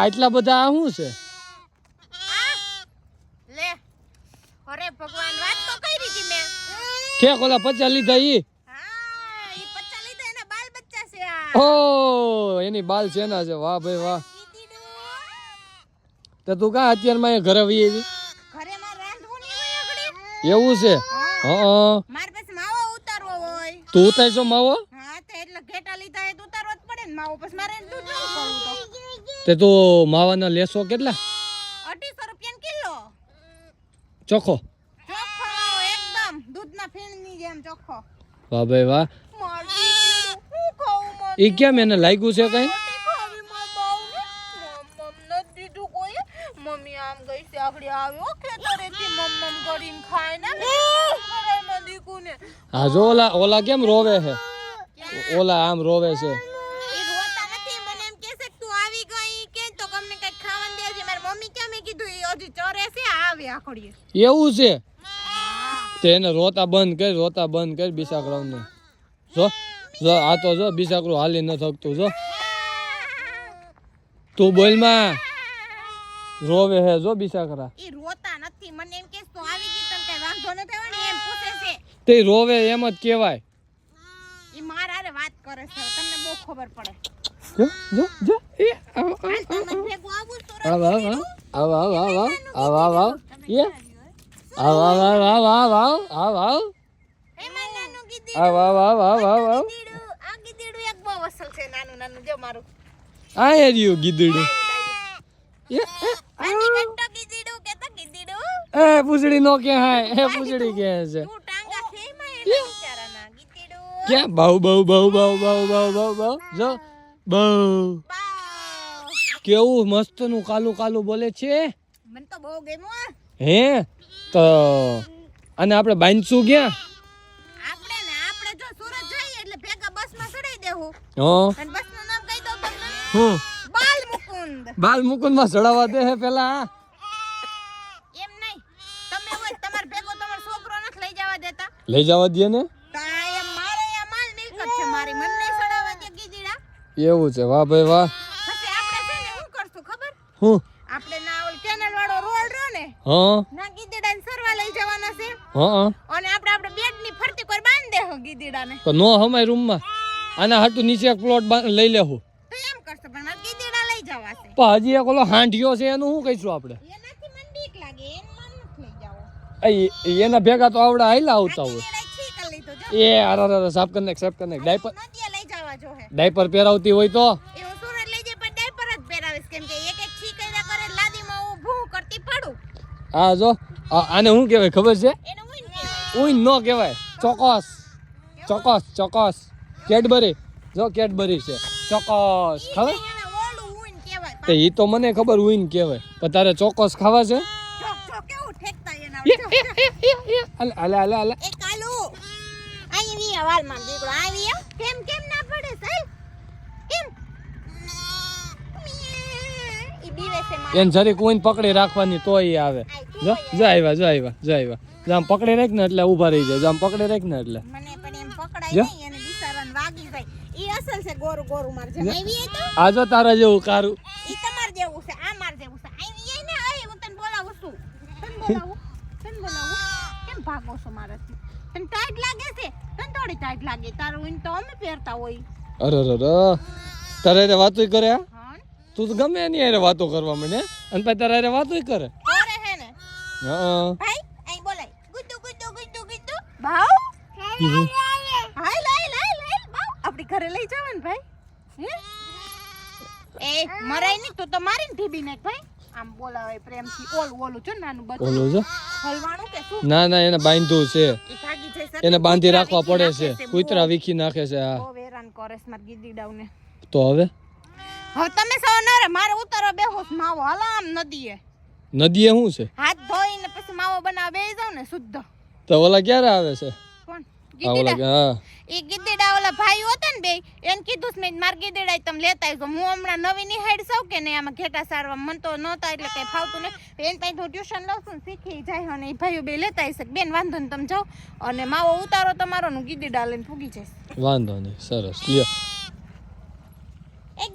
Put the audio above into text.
આટલા બધા શું છે? લે. અરે ભગવાન વાત તો કરી હતી મેં. કે ઓલા પચાસ લીધા ઈ? હા ઈ પચ્ચા લીધા એના બાલ બચ્ચા છે આ. ઓ એની બાલ છે ના છે. વાહ ભાઈ વાહ. તો તું કાં અત્યારમાં અહીંયા ઘરે આવી? ઘરે માં રાંધવું નહીં હોય એવું છે? હા હા. માર પાસે માવો ઉતારવો હોય. તું ઉતારશો માવો હા તો એટલે ઘેટા લીધા એ તો ઉતારવો જ મારે દૂધ કરવું તો? તે તું માવાના લેશો કેટલા? અઢીસો રૂપિયા કિલો ચોખ્ખો. ચોખ્ખો એકદમ. દૂધના ફીણની જેમ ચોખ્ખો. વાહ ભાઈ વાહ. મારી દીકરી, હું ખાઉં મને? એ કેમ એને લાગ્યું છે કઈ. મમ્મી આમ ગઈ છે આગળ આવ્યો ખેતરેથી. મમ મમ કરીને ખાય ને હા જો ઓલા ઓલા કેમ રોવે છે? ઓલા આમ રોવે છે ઈ રોતા નથી મને એમ કહે છે કે તું આવી ગઈ કે તો ગમને કંઈક ખાવાનું દેજે મારી મમ્મી કેમ મેં કીધું ઈ હજી ચરે છે આવે આખડીએ એવું છે? તે એને રોતા બંધ કર રોતા બંધ કર બિસાકરાવને જો જો આ તો જો બિસાકરું હાલી ન થકતું જો. તું બોલમાં. રોવે હે જો બિસાકરા એ રોતા નથી. મને એમ કે તો આવી ગઈ તને વાંધો ન થયો ને એમ પૂછે છે. તે રોવે એમ જ કહેવાય. ઈ મારા હારે વાત કરે છે. તમને બહુ ખબર પડે. જો જો જો. એ આવ આવ આવ આવ. આવ આવ આવ આવ આવ. આવ આવ આવ આવ આવ આવ આવ આવ આવ આવ આવ આવ આવ આવ આ મારું આ એ પૂછડી નો કે હાય એ પૂછડી કે છે ક્યાં બહુ બહુ બહુ બહુ બહુ બહુ બહુ બહુ જો બહુ કેવું મસ્તનું કાલું કાલું બોલે છે? મને તો બહુ ગમ્યું. હે? તો અને આપણે બાંધશું ક્યાં? આપણે ને આપણે જો સુરત જઈએ એટલે ભેગા બસમાં ચડાઈ દેવું. હો. અને બસનું નામ કહી તમને. હું? બાલ મુકુંદ બાલ મુકુંદમાં ચડાવવા દે હે પેલા એમ નહીં. તમે હોય તમાર ભેગો તમારો છોકરો નથી લઈ જવા દેતા. લઈ જવા દે ને? એમ મારે આ માલ મિલકત છે મારી. મને ચડાવવા દે એવું છે. વાહ ભાઈ વાહ. આપણે છે ને કરશું ખબર? હું? હા? ના સરવા લઈ જવાના છે. હા અને આપણે આપણે બેડની ફરતી કોઈ બાંધ દેહો ગીદીડા ને તો નો હમાય રૂમમાં. આના હાટુ નીચે એક પ્લોટ લઈ લેવું તો એમ કરશો પણ મારે ગીદીડા લઈ જવા છે. પણ હજી એક ઓલો હાંઢિયો છે એનું શું કહીશું આપણે? એનાથી મને બીક લાગે એમ મન લઈ જાવો. એ- એના ભેગા તો આવડા હાઈલા આવતા હોય. એ અરે અરે સાફ કરી નાખ સાફ કરી ડાયપર ડાયપર પહેરાવતી હોય તો? હા જો આને શું કહેવાય ખબર છે? ઊંઈ ન કહેવાય. ચોક્કસ. ચોક્કસ ચોક્કસ. કેડબરી. જો કેડબરી છે. ચોક્કસ. ખબર? તો એ તો મને ખબર ઊંઈ કહેવાય. પણ તારે ચોક્કસ ખાવા છે? અલે એને જરીક ઊંઈ પકડી રાખવાની તોય આવે. જો જો આવ્યા જો આવ્યા જો આવ્યા જો આમ પકડી રાખ ને એટલે ઊભા રહી જાય. જો આમ પકડી રાખ ને એટલે. મને પણ એમ પકડાય. નહીં અને બિચારાને વાગી જાય. ઈ અસલ છે ગોરું ગોરું માર. જેમ આવી તો આ જો તારા જેવું કારું. ઈ તમાર જેવું છે આ માર જેવું છે. આવી એ ને આય હું તને બોલાવું છું. તને બોલાવું? તને બોલાવું? કેમ ભાગો છો મારાથી? તને ટાઈટ લાગે છે? તને થોડી ટાઈટ લાગે? તારું ઈન તો અમે પહેરતા હોય. અરે અરે. તારે વાતો વાતોય કરે તું તો ગમે એની વાતો કરવા મને અને પછી તારા વાતોય કરે. હા ભાઈ અહીં બોલાય ગુડ્ડુ ગુડ્ડુ ગુડ્ડુ ગુડ્ડુ ભાવ હાય લાય લાય લાય ભાવ આપણી ઘરે લઈ જવાનું ભાઈ હે? એ મરાય નહીં તો તો મારીને ઢીબી નાખ ભાઈ આમ બોલાવે પ્રેમથી. ઓલ ઓલું છે ને નાનું બચ્ચું ઓલું જો હલવાણું કે શું? ના ના એને બાંધ્યું છે. એને બાંધી રાખવા પડે છે. કૂતરા વીખી નાખે છે આ બહુ હેરાન કરે છે મારા ગીદીડાઓને તો હવે? હવે તમે સૌ નરે મારે ઉતરો બેહોશ છે માવો. હલામ નદીએ. નદીએ શું છે? હાથ માવો બનાવવા બે જાવ ને શુદ્ધ. તો ઓલા ક્યારે આવે છે? કોણ? હા. એ ગીદીડા ઓલા ભાઈ હતા ને બે એને કીધું મેં માર ગીદીડા તમે લેતા હું હમણાં નવી નિહાળ સૌ કે આમાં ઘેટા સારવા મન તો નહોતા એટલે કઈ ફાવતું નહીં. એન પાસે હું ટ્યુશન લઉં છું ને શીખી જાય અને એ ભાઈઓ બે લેતા આવશે. બેન વાંધો ને તમે જાઓ. અને માવો ઉતારો તમારો નું ગીદીડા લઈને ફૂગી જઈશ. વાંધો નહીં સરસ. લ્યો. એ